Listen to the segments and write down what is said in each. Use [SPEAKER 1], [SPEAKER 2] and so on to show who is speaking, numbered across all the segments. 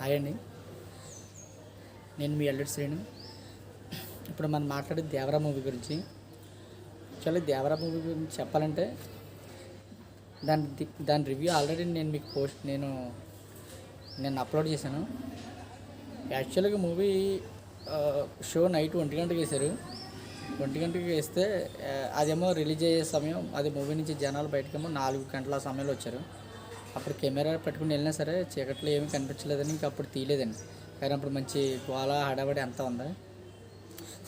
[SPEAKER 1] Hi అండి. నేను మీ ఎల్లుడి శ్రేణు ఇప్పుడు మనం మాట్లాడేది దేవరా మూవీ గురించి. యాక్చువల్లీ దేవరా మూవీ గురించి చెప్పాలంటే దాని దాని రివ్యూ ఆల్రెడీ నేను మీకు పోస్ట్ నేను నేను అప్లోడ్ చేశాను. యాక్చువల్గా మూవీ షో నైట్ ఒంటి గంటకి వేశారు. ఒంటి గంటకి వేస్తే అదేమో రిలీజ్ అయ్యే సమయం అది మూవీ నుంచి జనాలు బయటకేమో నాలుగు గంటల సమయంలో వచ్చారు. అప్పుడు కెమెరా పెట్టుకుని వెళ్ళినా సరే చీకట్లో ఏమీ కనిపించలేదని ఇంకా అప్పుడు తీయలేదండి. కానీ అప్పుడు మంచి గోళ హడావడి అంతా ఉంది.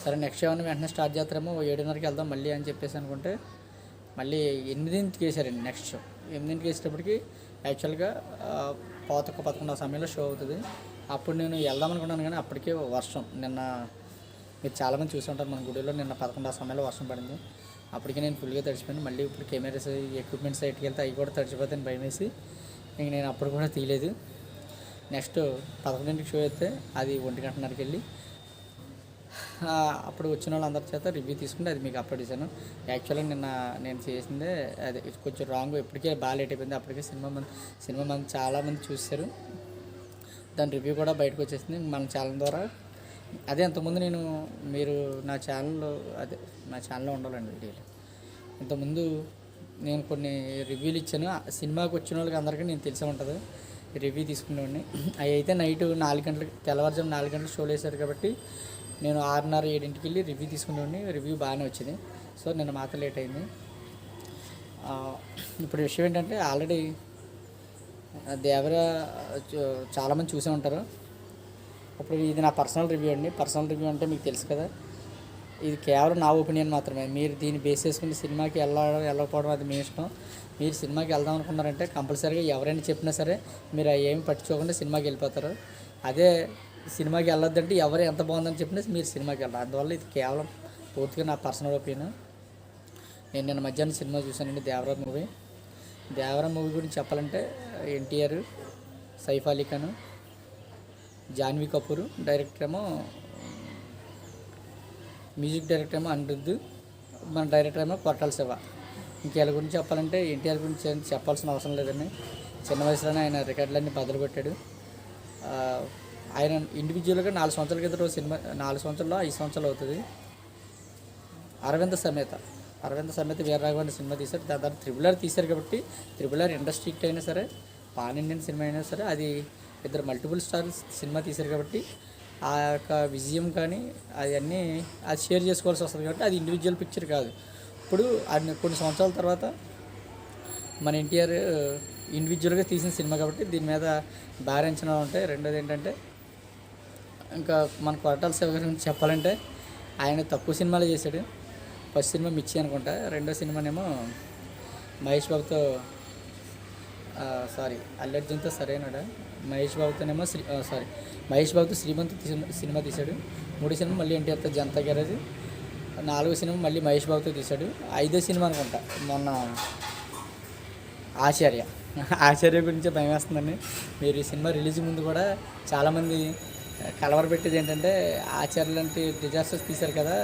[SPEAKER 1] సరే నెక్స్ట్ ఏమన్నా వెంటనే స్టార్ట్ చేస్తారేమో ఏడున్నరకి వెళ్దాం మళ్ళీ అని చెప్పేసి అనుకుంటే మళ్ళీ ఎనిమిదింటికి వేసారండి నెక్స్ట్ షో ఎనిమిదింటికి వేసేటప్పటికి యాక్చువల్గా పాతొక్క పదకొండు సమయంలో షో అవుతుంది. అప్పుడు నేను వెళ్దాం అనుకున్నాను కానీ అప్పటికే వర్షం. నిన్న మీరు చాలామంది చూసి ఉంటారు మన గుడిలో నిన్న పదకొండు సమయంలో వర్షం పడింది. అప్పటికే నేను ఫుల్గా తడిచిపోయాను. మళ్ళీ ఇప్పుడు కెమెరాస్ ఎక్విప్మెంట్స్ సైట్కి వెళ్తే అవి కూడా తడిచిపోతాయని భయం వేసి ఇంక నేను అప్పుడు కూడా తీయలేదు. నెక్స్ట్ పదకొండింటికి షో అయితే అది ఒంటి గంటన్నరకి వెళ్ళి అప్పుడు వచ్చిన వాళ్ళందరి చేత రివ్యూ తీసుకుంటే అది మీకు అప్లోడ్ చేశాను. యాక్చువల్గా నిన్న నేను చేసిందే అది కొంచెం రాంగ్ ఇప్పటికే బాగా లేట్ అయిపోయింది. అప్పటికే సినిమా మంది సినిమా మంది చాలామంది చూశారు. దాని రివ్యూ కూడా బయటకు వచ్చేసింది. మన ఛానల్ ద్వారా అదే అంతకుముందు నేను మీరు నా ఛానల్లో అదే నా ఛానల్లో ఉండాలండి వీడియోలు ఇంతకుముందు నేను కొన్ని రివ్యూలు ఇచ్చాను. ఆ సినిమాకి వచ్చిన వాళ్ళకి అందరికీ నేను తెలిసే ఉంటుంది. రివ్యూ తీసుకునేవాడిని. అవి అయితే నైట్ నాలుగు గంటలకు తెల్లవారుజాము నాలుగు గంటలకు షోలు వేశారు కాబట్టి నేను ఆరున్నర ఏడింటికి వెళ్ళి రివ్యూ తీసుకునేవాడిని. రివ్యూ బాగానే వచ్చింది. సో నేను మాత్రం లేట్ అయింది. ఇప్పుడు విషయం ఏంటంటే ఆల్రెడీ దేవర చాలామంది చూసే ఉంటారు. ఇప్పుడు ఇది నా పర్సనల్ రివ్యూ అండి. పర్సనల్ రివ్యూ అంటే మీకు తెలుసు కదా. ఇది కేవలం నా ఒపీనియన్ మాత్రమే. మీరు దీన్ని బేస్ చేసుకుని సినిమాకి వెళ్ళడం వెళ్ళకపోవడం అది మీ ఇష్టం. మీరు సినిమాకి వెళ్దాం అనుకున్నారంటే కంపల్సరీగా ఎవరైనా చెప్పినా సరే మీరు ఏమి పట్టించుకోకుండా సినిమాకి వెళ్ళిపోతారు. అదే సినిమాకి వెళ్ళొద్దంటే ఎవరు ఎంత బాగుందని చెప్పినా మీరు సినిమాకి వెళ్ళాలి అందువల్ల ఇది కేవలం పూర్తిగా నా పర్సనల్ ఒపీనియన్. నేను నిన్న మధ్యాహ్నం సినిమా చూశానండి దేవరా మూవీ. దేవరా మూవీ గురించి చెప్పాలంటే ఎన్టీఆర్ సైఫ్ అలీ ఖాన్ జాన్వీ కపూర్ డైరెక్టర్ ఏమో మ్యూజిక్ డైరెక్టర్ ఏమో అనిరుద్ధ్ మన డైరెక్టర్ ఏమో కొట్టాల శివ. ఇంక గురించి చెప్పాలంటే ఎన్టీఆర్ గురించి చెప్పాల్సిన అవసరం లేదండి. చిన్న వయసులోనే ఆయన రికార్డులన్నీ బదులు పెట్టాడు ఆయన ఇండివిజువల్గా నాలుగు సంవత్సరాల క్రితం సినిమా నాలుగు సంవత్సరాల్లో ఐదు సంవత్సరాలు అవుతుంది. అరవింద సమేత. అరవింద సమేత వీరరాఘవ అనే సినిమా తీశారు దాని తర్వాత త్రిబులర్ ఆర్ తీశారు కాబట్టి త్రిబుల్ ఆర్ ఇండస్ట్రీ అయినా సరే పాన్ ఇండియన్ సినిమా అయినా సరే అది ఇద్దరు మల్టిపుల్ స్టార్స్ సినిమా తీశారు కాబట్టి ఆ యొక్క విజయం కానీ అవన్నీ అది షేర్ చేసుకోవాల్సి వస్తుంది కాబట్టి అది ఇండివిజువల్ పిక్చర్ కాదు. ఇప్పుడు అది కొన్ని సంవత్సరాల తర్వాత మన ఎన్టీఆర్ ఇండివిజువల్గా uh, తీసిన సినిమా కాబట్టి దీని మీద భారీ అంచనాలు ఉంటాయి రెండోది ఏంటంటే ఇంకా మన కొరటాల శివ గురించి చెప్పాలంటే ఆయన తక్కువ సినిమాలు చేశాడు. ఫస్ట్ సినిమా మిర్చి అనుకుంటా రెండో సినిమానేమో మహేష్ బాబుతో uh, సారీ అల్లు అర్జున్తో సరైనడా? మహేష్ బాబుతోనేమో శ్రీ సారీ మహేష్ బాబుతో శ్రీమంత్ సినిమా తీశాడు. మూడో సినిమా మళ్ళీ ఎన్టీఆర్తో జనతా గ్యారేజ్. నాలుగో సినిమా మళ్ళీ మహేష్ బాబుతో తీశాడు. ఐదో సినిమా అనుకుంటా. మొన్న ఆచార్య. ఆచార్య గురించి భయం వేస్తుందండి. మీరు ఈ సినిమా రిలీజ్ ముందు కూడా చాలామంది కలవర పెట్టేది ఏంటంటే ఆచార్య లాంటి డిజాస్టర్స్ తీశారు కదా.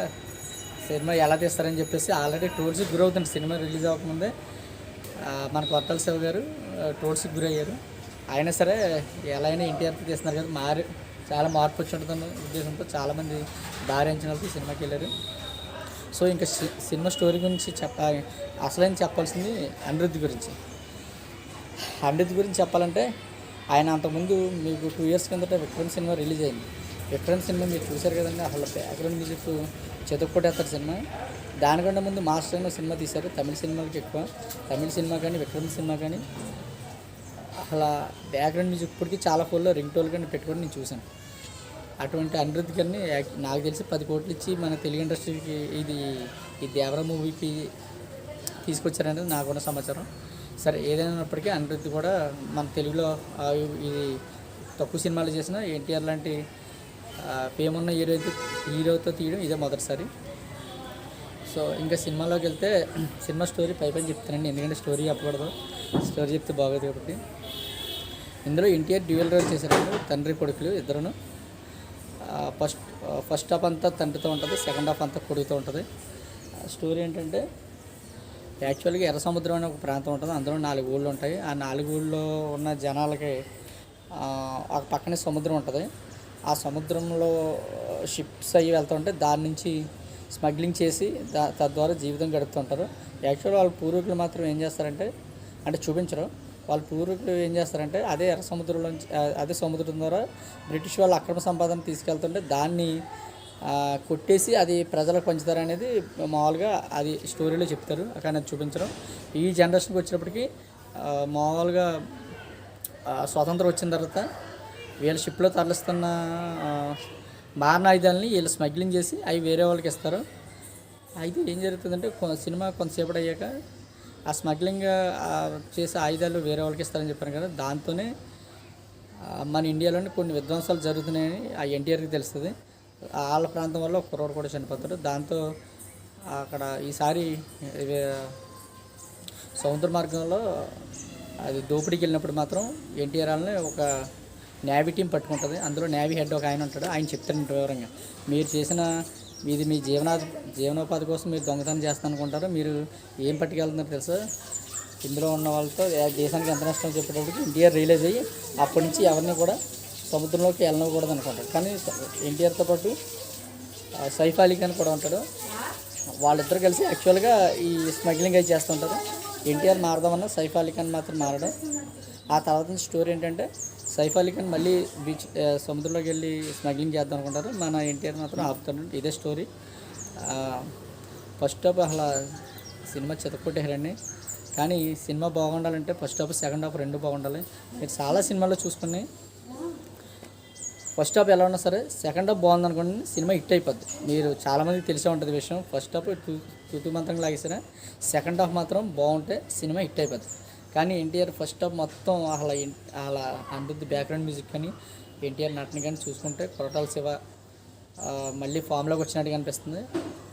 [SPEAKER 1] సినిమా ఎలా తీస్తారని చెప్పేసి ఆల్రెడీ టోల్స్కి గురవుతుంది సినిమా రిలీజ్ అవ్వకముందే మన కొత్తల శివ గారు టోల్స్కి గురయ్యారు. అయినా సరే ఎలా అయినా ఎన్టీఆర్తో తీస్తున్నారు కదా మారి చాలా మార్పు వచ్చి ఉంటుందన్న ఉద్దేశంతో చాలామంది భారీ అంచనాలతో సినిమాకి వెళ్ళారు. సో ఇంకా సి- సినిమా స్టోరీ గురించి చెప్పాలి అసలైన చెప్పాల్సింది అనిరుద్ధి గురించి. అనిరుద్ధి గురించి చెప్పాలంటే ఆయన అంతకుముందు మీకు టూ ఇయర్స్ కిందట విక్రమ్ సినిమా రిలీజ్ అయింది. విక్రమ్ సినిమా మీరు చూశారు కదండి అసలు బ్యాక్గ్రౌండ్ మ్యూజిక్ చెతుక్కొట్టేస్తారు సినిమా. దానికంటే ముందు మాస్టర్ సినిమా తీశారు తమిళ సినిమాకి ఎక్కువ. తమిళ సినిమా కానీ విక్రమ్ సినిమా కానీ. అలా బ్యాక్గ్రౌండ్ మ్యూజిక్ ఇప్పటికీ చాలా ఫోన్లో రింగ్ టోల్ కానీ పెట్టుకొని నేను చూశాను. అటువంటి అనిరుద్ధ్ గారిని నాకు తెలిసి పది కోట్లు ఇచ్చి మన తెలుగు ఇండస్ట్రీకి ఇది ఈ దేవర మూవీకి తీసుకొచ్చారనేది నాకున్న సమాచారం. సరే ఏదైనప్పటికీ అనిరుద్ధ్ కూడా మన తెలుగులో ఇది తక్కువ సినిమాలు చేసిన ఎన్టీఆర్ లాంటి పేమున్న ఉన్న హీరో హీరోతో తీయడం ఇదే మొదటిసారి. సో ఇంకా సినిమాలోకి వెళ్తే సినిమా స్టోరీ పై పైన చెప్తానండి. ఎందుకంటే స్టోరీ చెప్పకూడదు. స్టోరీ చెప్తే బాగోదు కాబట్టి. ఇందులో ఎన్టీఆర్ డ్యూయల్ రోల్ చేశారండి తండ్రి కొడుకులు ఇద్దరును. ఫస్ట్ ఫస్ట్ హాఫ్ అంతా తండ్రితో ఉంటుంది సెకండ్ హాఫ్ అంతా కొడుకుతో ఉంటుంది. స్టోరీ ఏంటంటే యాక్చువల్గా ఎర్ర సముద్రం అనే ఒక ప్రాంతం ఉంటుంది అందులో నాలుగు ఊళ్ళు ఉంటాయి. ఆ నాలుగు ఊళ్ళో ఉన్న జనాలకి ఆ, పక్కనే సముద్రం ఉంటుంది. ఆ సముద్రంలో షిప్స్ అయ్యి వెళ్తుంటే దాని నుంచి స్మగ్లింగ్ చేసి దా తద్వారా జీవితం గడుపుతుంటారు యాక్చువల్ వాళ్ళ పూర్వీకులు మాత్రం ఏం చేస్తారంటే అంటే చూపించరు. వాళ్ళ పూర్వీకులు ఏం చేస్తారంటే అదే ఎర్ర సముద్రంలో అదే సముద్రం ద్వారా బ్రిటిష్ వాళ్ళు అక్రమ సంపాదన తీసుకెళ్తుంటే దాన్ని కొట్టేసి అది ప్రజలకు పంచుతారు అనేది మామూలుగా అది స్టోరీలో చెప్తారు. కానీ అది ఈ జనరేషన్కి వచ్చినప్పటికీ మామూలుగా స్వాతంత్రం వచ్చిన తర్వాత వీళ్ళ షిప్లో తరలిస్తున్న మారణాయుధాలని వీళ్ళు స్మగ్లింగ్ చేసి అవి వేరే వాళ్ళకి ఇస్తారు. అయితే ఏం జరుగుతుందంటే సినిమా కొంతసేపటి అయ్యాక ఆ స్మగ్లింగ్ చేసే ఆయుధాలు వేరే వాళ్ళకి ఇస్తారని చెప్పాను కదా దాంతోనే మన ఇండియాలోని కొన్ని విధ్వంసాలు జరుగుతున్నాయని ఆ ఎన్టీఆర్కి తెలుస్తుంది. వాళ్ళ ప్రాంతం వల్ల ఒక కుర్రోడు కూడా చనిపోతాడు. దాంతో అక్కడ ఈసారి సముద్ర మార్గంలో అది దోపిడీకి వెళ్ళినప్పుడు మాత్రం ఎన్టీఆర్ వాళ్ళని ఒక నేవీ టీం పట్టుకుంటుంది. అందులో నేవీ హెడ్ ఒక ఆయన ఉంటాడు. ఆయన చెప్తాడు వివరంగా. మీరు చేసిన మీది మీ జీవనా జీవనోపాధి కోసం మీరు దొంగతనం చేస్తాను అనుకుంటారు మీరు ఏం పట్టుకెళ్తున్నారు తెలుసా? ఇందులో ఉన్న వాళ్ళతో దేశానికి ఎంత నష్టం చెప్పేటప్పటికి ఎన్టీఆర్ రియలైజ్ అయ్యి అప్పటి నుంచి ఎవరిని కూడా సముద్రంలోకి వెళ్ళకూడదు అనుకుంటారు. కానీ ఎన్టీఆర్తో పాటు సైఫ్ అలీ ఖాన్ కూడా ఉంటాడు. వాళ్ళిద్దరు కలిసి యాక్చువల్గా ఈ స్మగ్లింగ్ అయితే చేస్తుంటారు. ఎన్టీఆర్ మారదామన్నా సైఫ్ అలీ ఖాన్ మాత్రం మారడం. ఆ తర్వాత నుంచి స్టోరీ ఏంటంటే సైఫ్ అలీ ఖాన్ మళ్ళీ బీచ్ సముద్రంలోకి వెళ్ళి స్మగ్లింగ్ చేద్దాం అనుకుంటారు. మన ఎన్టీఆర్ మాత్రం ఆపుతాడు ఇదే స్టోరీ. ఫస్ట్ హాఫ్ అలా సినిమా చెతకొట్టేయారండి కానీ సినిమా బాగుండాలంటే ఫస్ట్ హాఫ్ సెకండ్ హాఫ్ రెండు బాగుండాలి. మీరు చాలా సినిమాల్లో చూసుకుని ఫస్ట్ హాఫ్ ఎలా ఉన్నా సరే సెకండ్ హాఫ్ బాగుంది అనుకోండి సినిమా హిట్ అయిపోద్ది. మీరు చాలామందికి తెలిసే ఉంటుంది విషయం. ఫస్ట్ హాఫ్ టూ టూ మంత్రం లాగేసారా సెకండ్ హాఫ్ మాత్రం బాగుంటే సినిమా హిట్ అయిపోద్ది. కానీ ఎన్టీఆర్ ఫస్ట్ హాఫ్ మొత్తం అలా అలా అందుద్ది బ్యాక్గ్రౌండ్ మ్యూజిక్ కానీ ఎన్టీఆర్ నటన కానీ చూసుకుంటే కొరటాల శివ మళ్ళీ ఫామ్లోకి వచ్చినట్టుగా అనిపిస్తుంది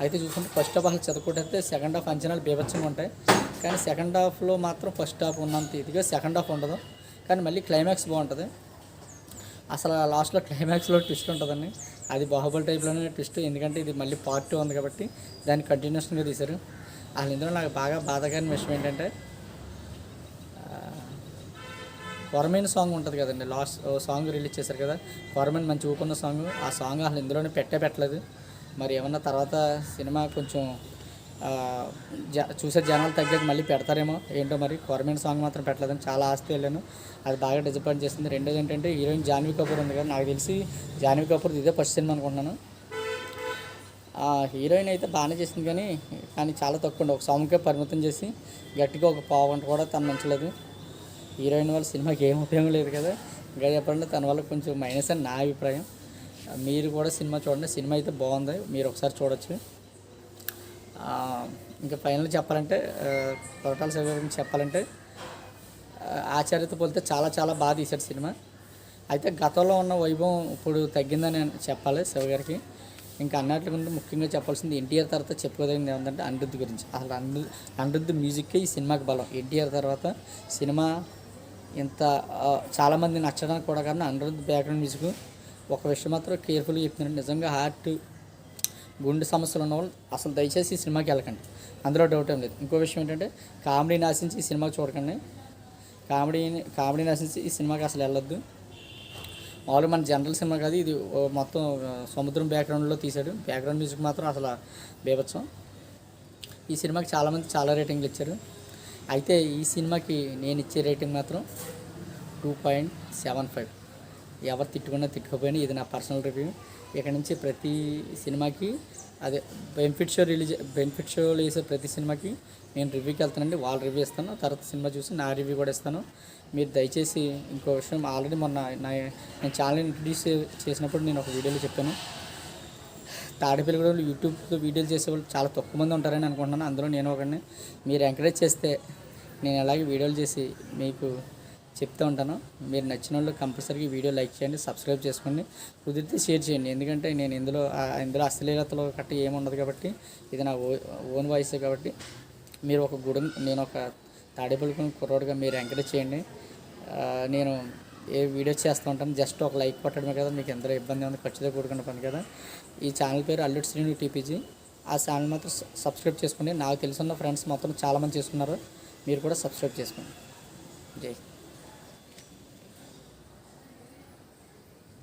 [SPEAKER 1] అయితే చూసుకుంటే ఫస్ట్ హాఫ్ అసలు చదువుకుంటే సెకండ్ హాఫ్ అంచనాలు బీభత్సంగా ఉంటాయి. కానీ సెకండ్ హాఫ్లో మాత్రం ఫస్ట్ హాఫ్ ఉన్నంత ఇదిగా సెకండ్ హాఫ్ ఉండదు. కానీ మళ్ళీ క్లైమాక్స్ బాగుంటుంది. అసలు లాస్ట్లో క్లైమాక్స్లో ట్విస్ట్ ఉంటుందండి. అది బాహుబలి టైప్లోనే ట్విస్ట్ ఎందుకంటే ఇది మళ్ళీ పార్ట్ టూ ఉంది కాబట్టి దాన్ని కంటిన్యూషన్గా తీశారు. అసలు ఇందులో నాకు బాగా బాధాకరమైన విషయం ఏంటంటే కొరమైన సాంగ్ ఉంటుంది కదండి లాస్ట్ సాంగ్ రిలీజ్ చేశారు కదా కొరమైన మంచి ఊపున్న సాంగ్ ఆ సాంగ్ అసలు ఇందులోనే పెట్టే పెట్టలేదు. మరి ఏమన్నా తర్వాత సినిమా కొంచెం జ చూసే జనాలు తగ్గాక మళ్ళీ పెడతారేమో ఏంటో మరి కొరమైన సాంగ్ మాత్రం పెట్టలేదని చాలా ఆస్తి వెళ్ళాను. అది బాగా డిసప్పాయింట్ చేసింది. రెండోది ఏంటంటే హీరోయిన్ జాన్వీ కపూర్ ఉంది కదా నాకు తెలిసి జాన్వీ కపూర్ ఇదే ఫస్ట్ సినిమా అనుకుంటున్నాను. హీరోయిన్ అయితే బాగానే చేసింది కానీ కానీ చాలా తక్కువ ఉండే. ఒక సాంగ్కే పరిమితం చేసి గట్టిగా ఒక పావు గంట కూడా తను మంచలేదు హీరోయిన్ వల్ల సినిమాకి ఏం ఉపయోగం లేదు కదా. ఇంకా చెప్పాలంటే తన వల్ల కొంచెం మైనస్ అని నా అభిప్రాయం. మీరు కూడా సినిమా చూడండి. సినిమా అయితే బాగుంది. మీరు ఒకసారి చూడొచ్చు. ఇంకా ఫైనల్ చెప్పాలంటే ఆ, కొరటాల శివ గురించి చెప్పాలంటే ఆచార్యతో పోలితే చాలా చాలా బాగా తీశాడు సినిమా. అయితే గతంలో ఉన్న వైభవం ఇప్పుడు తగ్గిందని చెప్పాలి శివ గారికి. ఇంకా అన్నట్లు ముఖ్యంగా చెప్పాల్సింది ఎన్టీఆర్ తర్వాత చెప్పుకోదగింది ఏమంటే అనిరుద్ధ్ గురించి. అసలు అనిరు అనిరుద్ధ్ మ్యూజిక్కే ఈ సినిమాకి బలం. ఎన్టీఆర్ తర్వాత సినిమా ఇంత చాలామంది నచ్చడానికి కూడా కారణం అనిరుద్ధ్ బ్యాక్గ్రౌండ్ మ్యూజిక్ ఒక విషయం మాత్రం కేర్ఫుల్గా చెప్తున్నాను. నిజంగా హార్ట్ గుండె సమస్యలు ఉన్న వాళ్ళు అసలు దయచేసి ఈ సినిమాకి వెళ్ళకండి. అందులో డౌట్ ఏం లేదు. ఇంకో విషయం ఏంటంటే కామెడీని ఆశించి ఈ సినిమాకి చూడకండి. కామెడీని కామెడీని ఆశించి ఈ సినిమాకి అసలు వెళ్ళొద్దు. మామూలుగా మన జనరల్ సినిమా కాదు ఇది మొత్తం సముద్రం బ్యాక్గ్రౌండ్లో తీశాడు. బ్యాక్గ్రౌండ్ మ్యూజిక్ మాత్రం అసలు బేబత్సం ఈ సినిమాకి చాలామంది చాలా రేటింగ్లు ఇచ్చారు. అయితే ఈ సినిమాకి నేను ఇచ్చే రేటింగ్ మాత్రం టూ పాయింట్ సెవెన్ ఫైవ్. ఎవరు తిట్టుకున్నా తిట్టుకోపోయినా ఇది నా పర్సనల్ రివ్యూ. ఇక్కడ నుంచి ప్రతి సినిమాకి అదే బెనిఫిట్ షో రిలీజ్ బెనిఫిట్ షోలు వేసే ప్రతి సినిమాకి నేను రివ్యూకి వెళ్తానండి. వాళ్ళ రివ్యూ ఇస్తాను. తర్వాత సినిమా చూసి నా రివ్యూ కూడా ఇస్తాను. మీరు దయచేసి ఇంకో విషయం ఆల్రెడీ మొన్న నా నేను ఛానల్ ఇంట్రడ్యూస్ చేసినప్పుడు నేను ఒక వీడియోలో చెప్పాను. తాడిపల్లిగూడలో యూట్యూబ్లో వీడియోలు చేసేవాళ్ళు చాలా తక్కువ మంది ఉంటారని అనుకుంటున్నాను. అందులో నేను ఒకరిని మీరు ఎంకరేజ్ చేస్తే నేను అలాగే వీడియోలు చేసి మీకు చెప్తూ ఉంటాను. మీరు నచ్చిన వాళ్ళు కంపల్సరీగా వీడియో లైక్ చేయండి సబ్స్క్రైబ్ చేసుకోండి కుదిరితే షేర్ చేయండి. ఎందుకంటే నేను ఇందులో ఇందులో అశ్లీలతలో గట్ట ఏముండదు కాబట్టి ఇది నా ఓ ఓన్ వాయిసే కాబట్టి మీరు ఒక గుడి నేను ఒక తాడేపల్లి కుర్రోడుగా మీరు ఎంకరేజ్ చేయండి. నేను ఏ వీడియో చేస్తూ ఉంటాను జస్ట్ ఒక లైక్ కొట్టడమే కదా మీకు ఎంతో ఇబ్బంది ఉంది ఖర్చుతో కూడుకున్న పని కదా. ఈ ఛానల్ పేరు అల్లుడ్ శ్రీను టీపీజీ. ఆ ఛానల్ మాత్రం సబ్స్క్రైబ్ చేసుకోండి. నాకు తెలుసున్న ఫ్రెండ్స్ మొత్తం చాలామంది చేసుకున్నారు. మీరు కూడా సబ్స్క్రైబ్ చేసుకోండి. జై